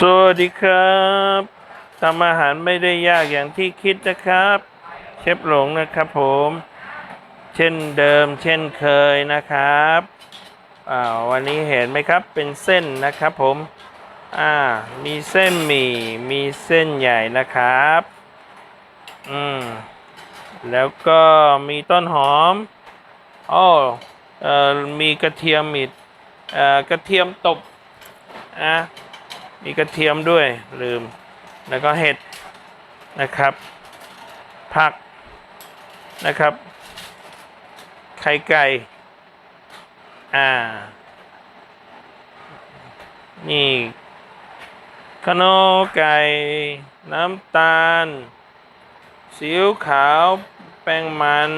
สวัสดีครับทำอาหารไม่ได้ยากอย่างที่คิดนะครับ เชฟหลงนะครับผม เช่นเดิมเช่นเคยนะครับอ่าวันนี้เห็นไหมครับเป็นเส้นนะครับผมอ่ามีเส้นหมี่มีเส้นใหญ่นะครับอืมแล้วก็มีต้นหอมอ้อเอ่อมีกระเทียมมีเอ่อกระเทียมตบอะ มีกระเทียมด้วยลืม แล้วก็เห็ดนะครับ ผักนะครับ ไข่ไก่ อ่า นี่ขนมไก่ น้ำตาลซีอิ๊วขาว แป้งมัน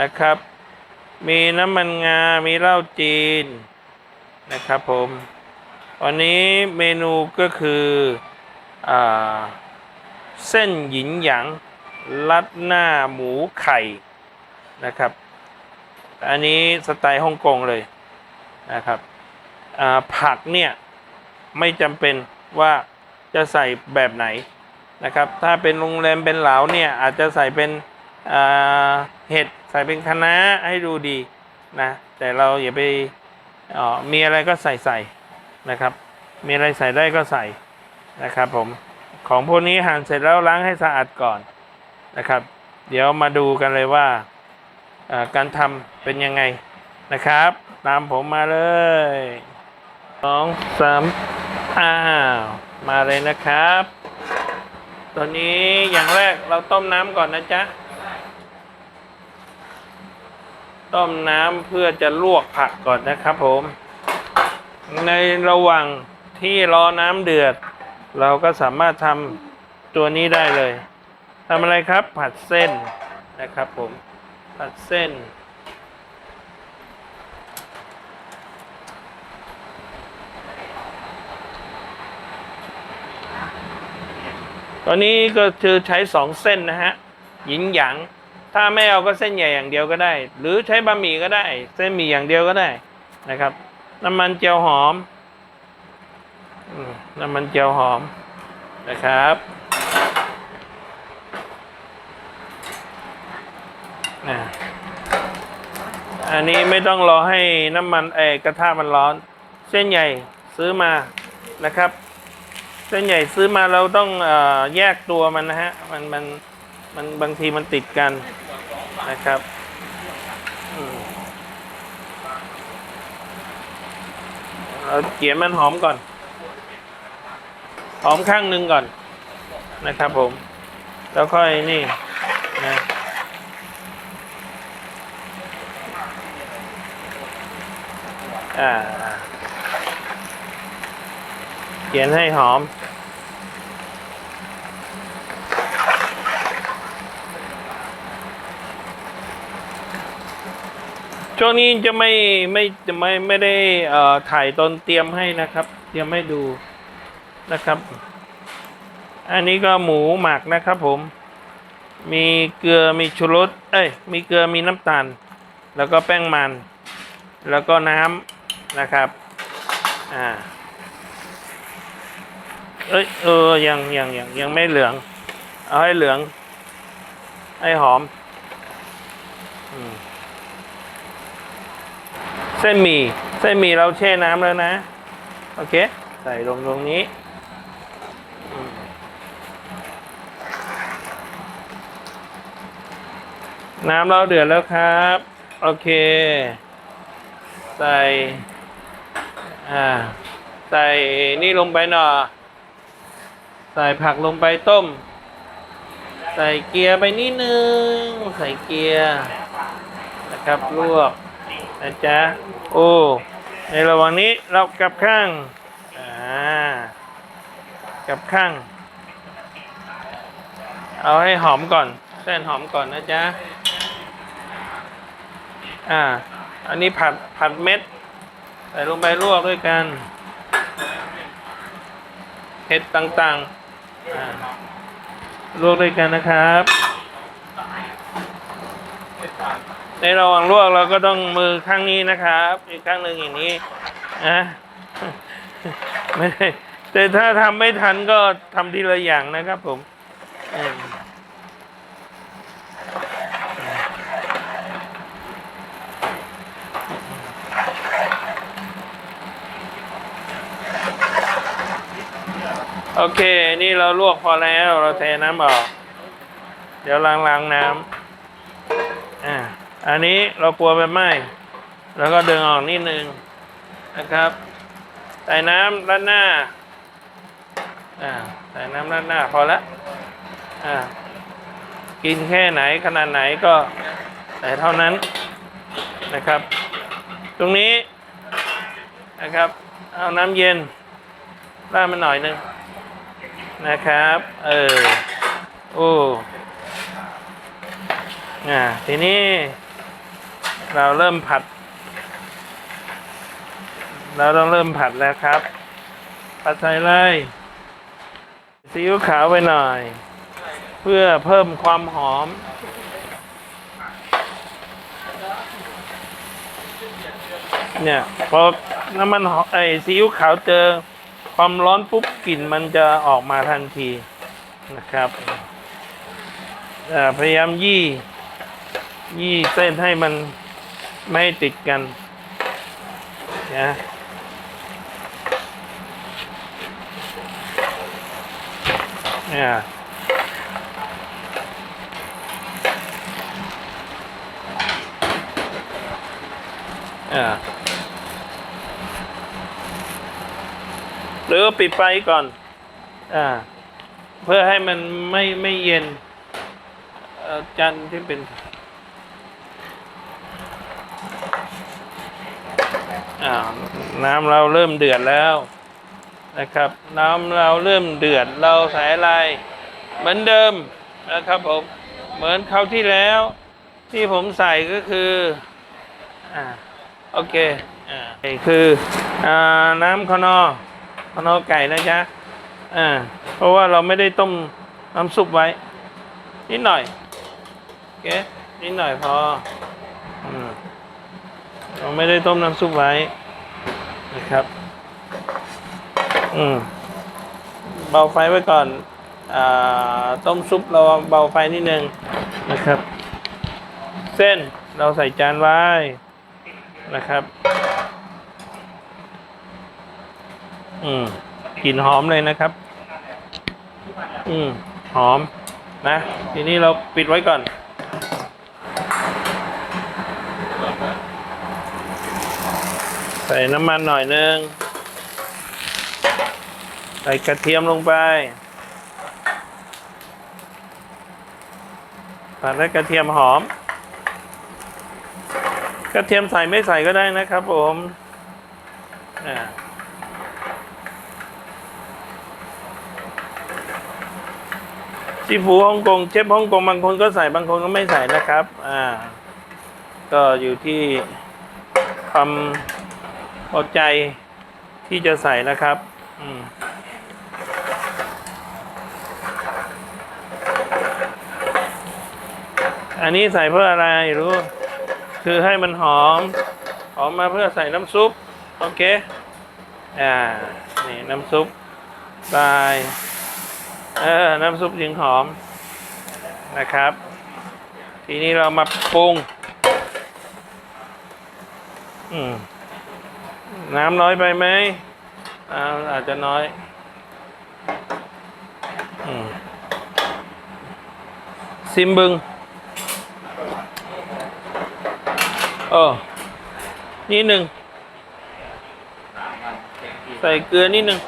นะครับ มีน้ำมันงา มีเหล้าจีนนะครับผม วันนี้เมนูก็คืออเส้นหยินหยางรัดหน้าหมูไข่นะครับ อันนี้สไตล์ฮ่องกงเลยนะครับผักเนี่ย ไม่จำเป็นว่าจะใส่แบบไหนนะครับ ถ้าเป็นโรงแรมเป็นเหลาเนี่ย อาจจะใส่เป็นเห็ดใส่เป็นคะน้าให้ดูดีนะ แต่เราอย่าไปออมีอะไรก็ใส่ใส่ นะครับ มีอะไรใส่ได้ก็ใส่นะครับผมของพวกนี้หั่นเสร็จแล้วล้างให้สะอาดก่อนนะครับ เดี๋ยวมาดูกันเลยว่าการทำเป็นยังไงนะครับ ตามผมมาเลยสองสามอ้าวมาเลยนะครับ ตอนนี้อย่างแรกเราต้มน้ำก่อนนะจ๊ะต้มน้ำเพื่อจะลวกผักก่อนนะครับผม ในระหว่างที่รอน้ำเดือด เราก็สามารถทำตัวนี้ได้เลยทำอะไรครับผัดเส้นนะครับผมผัดเส้น ตอนนี้ก็คือใช้สองเส้นนะฮะหยินหยางถ้าไม่เอาก็เส้นใหญ่อย่างเดียวก็ได้ หรือใช้บะหมี่ก็ได้ เส้นหมี่อย่างเดียวก็ได้นะครับ น้ำมันเจียวหอม น้ำมันเจียวหอมนะครับนะอันนี้ไม่ต้องรอให้น้ำมันเอกระทะมันร้อน เส้นใหญ่ซื้อมานะครับ เส้นใหญ่ซื้อมาเราต้องอแยกตัวมันนะฮะ มันมันมันบางทีมันติดกันนะครับอืม เราเขียนมันหอมก่อน หอมข้างหนึ่งก่อนนะครับผม แล้วค่อยนี่นะอ่า เขียนให้หอม ช่วงนี้จะไม่ไม่จะไม่ไม่ได้เอ่อถ่ายตอนเตรียมให้นะครับ เตรียมให้ดูนะครับ อันนี้ก็หมูหมักนะครับผม มีเกลือมีชูรสเอ้ยมีเกลือมีน้ำตาล แล้วก็แป้งมัน แล้วก็น้ำนะครับอ่าเอ้ยเออยังยังยังยังไม่เหลือง เอาให้เหลือง ให้หอม อืม เส้นหมี่เส้นหมี่เราแช่น้ำแล้วนะ โอเค ใส่ลงตรงนี้ น้ำเราเดือดแล้วครับ โอเค ใส่ อ่า ใส่นี่ลงไปหน่อ ใส่ผักลงไปต้ม ใส่เกียร์ไปนิดนึง ใส่เกียร์นะครับลวก นะจ๊ะ โอ้ ในระหว่างนี้เรากลับข้าง อ่ากลับข้าง เอาให้หอมก่อน เส้นหอมก่อนนะจ๊ะ อ่า อันนี้ผัดผัดเม็ด ใส่ลงไปลวกด้วยกันเห็ดต่างๆลวกด้วยกันนะครับ ในระหว่างลวกเราก็ต้องมือข้างนี้นะครับ อีกข้างหนึ่งอย่างนี้นะไม่ได้แต่ถ้าทำไม่ทันก็ทำทีละอย่างนะครับผมโอเค นี่เราลวกพอแล้ว เราเทน้ำออก เดี๋ยวล้างล้างน้ำ อันนี้เรากลัวไปไหมแล้วก็ดึงออกนิดนึงนะครับใส่น้ำด้านหน้าอ่าใส่น้ำด้านหน้าพอละอ่ากินแค่ไหนขนาดไหนก็ใส่เท่านั้นนะครับ ตรงนี้นะครับเอาน้ำเย็นราดมันหน่อยหนึงนะครับ เออ โอ้อ่าทีนี้ เราเริ่มผัด เราต้องเริ่มผัดแล้วครับ ผัดใส่เลยซีอิ๊วขาวไปหน่อย เพื่อเพิ่มความหอม เนี่ยพอน้ำมันหอไอซีอิ๊วขาวเจอความร้อนปุ๊บกลิ่นมันจะออกมาทันทีนะครับพยายามยี่ ยี่เส้นให้มัน ไม่ติดกันนะเนี่ยหรือปิดไฟก่อน อ่า เพื่อให้มันไม่ไม่เย็นเอ่อจันที่เป็น อ่า น้ำเราเริ่มเดือดแล้วนะครับ น้ำเราเริ่มเดือดเราใส่อะไรเหมือนเดิมนะครับผมเหมือนคราวที่แล้ว ที่ผมใส่ก็คืออ่าโอเคอ่าคืออ่าน้ำขนอขนอไก่นะจ๊ะอ่าเพราะว่าเราไม่ได้ต้มน้ำซุปไว้ นิดหน่อยโอเคนิดหน่อยพอ เราไม่ได้ต้มน้ำซุปไว้นะครับ อืม เบาไฟไว้ก่อนอ่าต้มซุปเราเบาไฟนิดนึงนะครับ เส้นเราใส่จานไว้นะครับ อืมกลิ่นหอมเลยนะครับ อืม หอมนะ ทีนี้เราปิดไว้ก่อน ใส่น้ำมันหน่อยนึง ใส่กระเทียมลงไปผัดให้กระเทียมหอม กระเทียมใส่ไม่ใส่ก็ได้นะครับผมอ่ซีฟูฮ่องกงเชฟฮ่องกงบางคนก็ใส่บางคนก็ไม่ใส่นะครับ อ่า ก็อยู่ที่ความ พอใจที่จะใส่นะครับ อืมอันนี้ใส่เพื่ออะไรรู้ คือให้มันหอม หอมมาเพื่อใส่น้ำซุป โอเค อ่า นี่น้ำซุปใส่เออ น้ำซุปยิงหอมนะครับ ทีนี้เรามาปรุง อืม น้ำน้อยไปไหมอาอาจจะน้อยอซิมบึงเออนิดหนึ่ง ใส่เกลือนิดหนึ่ง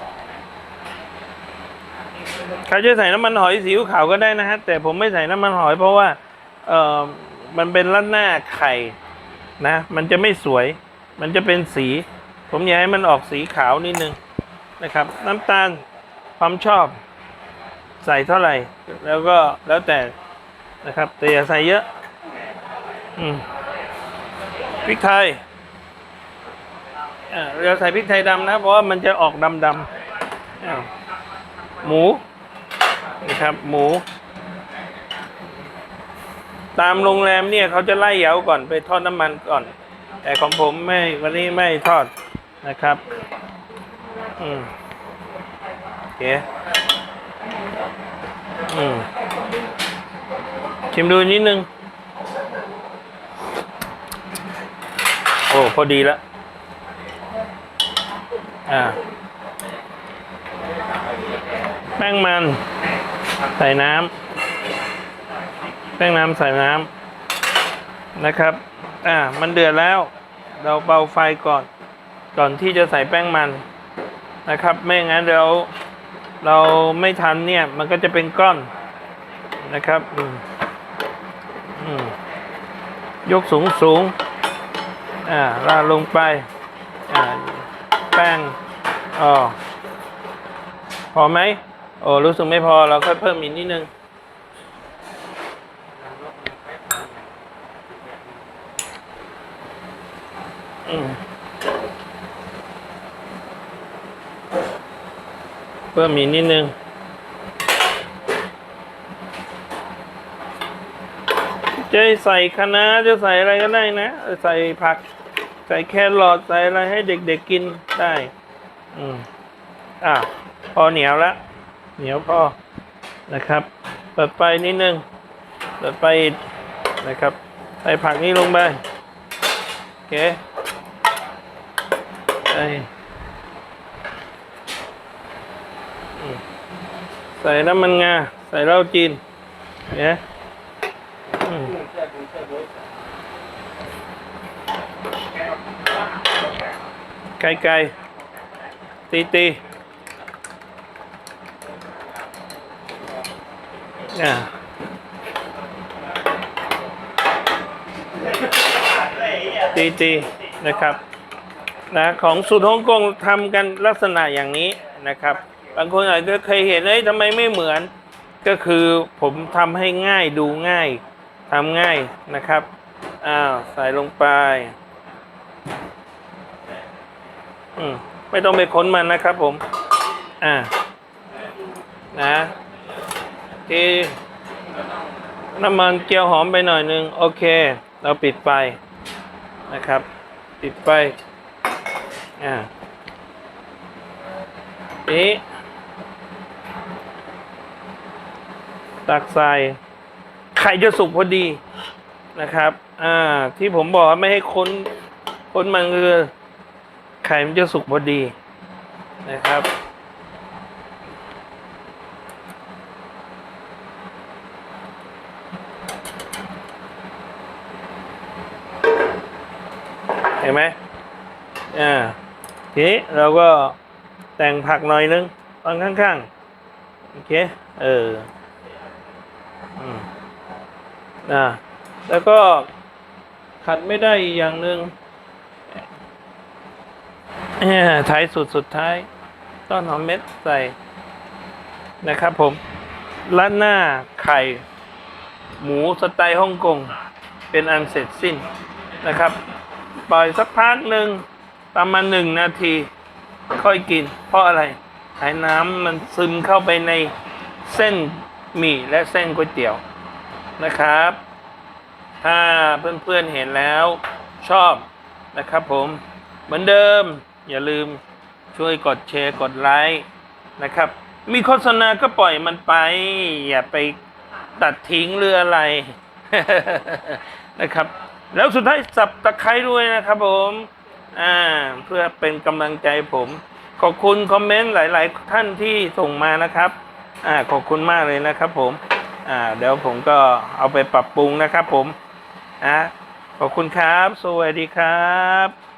ใครจะใส่น้ำมันหอยสีขาวก็ได้นะฮะ แต่ผมไม่ใส่น้ำมันหอยเพราะว่า เออมันเป็นรัดหน้าไข่นะ มันจะไม่สวย มันจะเป็นสี ผมอยากให้มันออกสีขาวนิดนึงนะครับ น้ำตาลความชอบ ใส่เท่าไหร่ แล้วก็แล้วแต่นะครับแต่อย่าใส่เยอะ อืมพริกไทยอ่าเราใส่พริกไทยดำนะ เพราะว่ามันจะออกดำดำหมูนะครับ หมู ตามโรงแรมเนี่ยเขาจะไล่เหยาก่อนไปทอดน้ำมันก่อน แต่ของผมไม่วันนี้ไม่ทอด นะครับ อืมเคอืมชิมดูนิดนึง โอ้ พอดีแล้วอ่า แป้งมัน ใส่น้ำ แป้งน้ำใส่น้ำนะครับ อ่า มันเดือดแล้ว เราเบาไฟก่อน ก่อนที่จะใส่แป้งมันนะครับ ไม่งั้นเราเราไม่ทันเนี่ย มันก็จะเป็นก้อนนะครับอืมอืมยกสูงสูงอ่าลาลงไปอ่าแป้งอ๋อพอไหมโอ้รู้สึกไม่พอเราค่อยเพิ่มอีกนิดนึงอืม พิ่มอีกนิดนึง จะใส่คะน้าจะใส่อะไรก็ได้นะ ใส่ผัก ใส่แครอทใส่อะไรให้เด็กๆกินได้ อืมอะพอเหนียวแล้วเหนียวพอนะครับ เปิดไฟนิดนึง เปิดไฟอีกนะครับ ใส่ผักนี้ลงไป โอเค ใส่อืมใส่น้ำมันงา ใส่เหล้าจีนเนี่ยไก่ไก่ตีตีอ่าตีตีนะครับนะของสูตรฮ่องกงทำกันลักษณะอย่างนี้นะครับ บางคนอาจจะเคยเห็นเอ้ยทำไมไม่เหมือน ก็คือผมทำให้ง่ายดูง่ายทำง่ายนะครับอ้าวใส่ลงไปอืมไม่ต้องไปค้นมันนะครับผม อ่า นะทีน้ำมันเจียวหอมไปหน่อยนึง โอเค เราปิดไฟนะครับ ปิดไฟ อ่านี้ ตักใส่ไข่จะสุกพอดีนะครับ อ่า ที่ผมบอกไม่ให้ค้นค้นมันคือไข่มันจะสุกพอดีนะครับ เห็นไหมอ่าทีนี้เราก็แต่งผักหน่อยนึงตอนข้างๆ โอเค เออ อืมอ่าแล้วก็ขัดไม่ได้อีกอย่างหนึ่งเอ่อท้ายสุดสุดท้าย ต้นหอมเม็ดใส่นะครับผมร้านหน้าไข่ หมูสไตล์ฮ่องกง เป็นอันเสร็จสิ้นนะครับ ปล่อยสักพักหนึ่งประมาณหนึ่งนาที ค่อยกิน เพราะอะไรให้น้ำมันซึมเข้าไปในเส้น หมี่และเส้นก๋วยเตี๋ยวนะครับ ถ้าเพื่อนๆเห็นแล้วชอบนะครับผมเหมือนเดิม อย่าลืมช่วยกดแชร์กดไลค์นะครับ มีโฆษณาก็ปล่อยมันไป อย่าไปตัดทิ้งหรืออะไรนะครับ แล้วสุดท้ายสับตะไคร้ด้วยนะครับผมอ่าเพื่อเป็นกำลังใจผม ขอบคุณคอมเมนต์หลาย ๆ ท่านที่ส่งมานะครับ อ่าขอบคุณมากเลยนะครับผมอ่าเดี๋ยวผมก็เอาไปปรับปรุงนะครับผมอะขอบคุณครับ สวัสดีครับ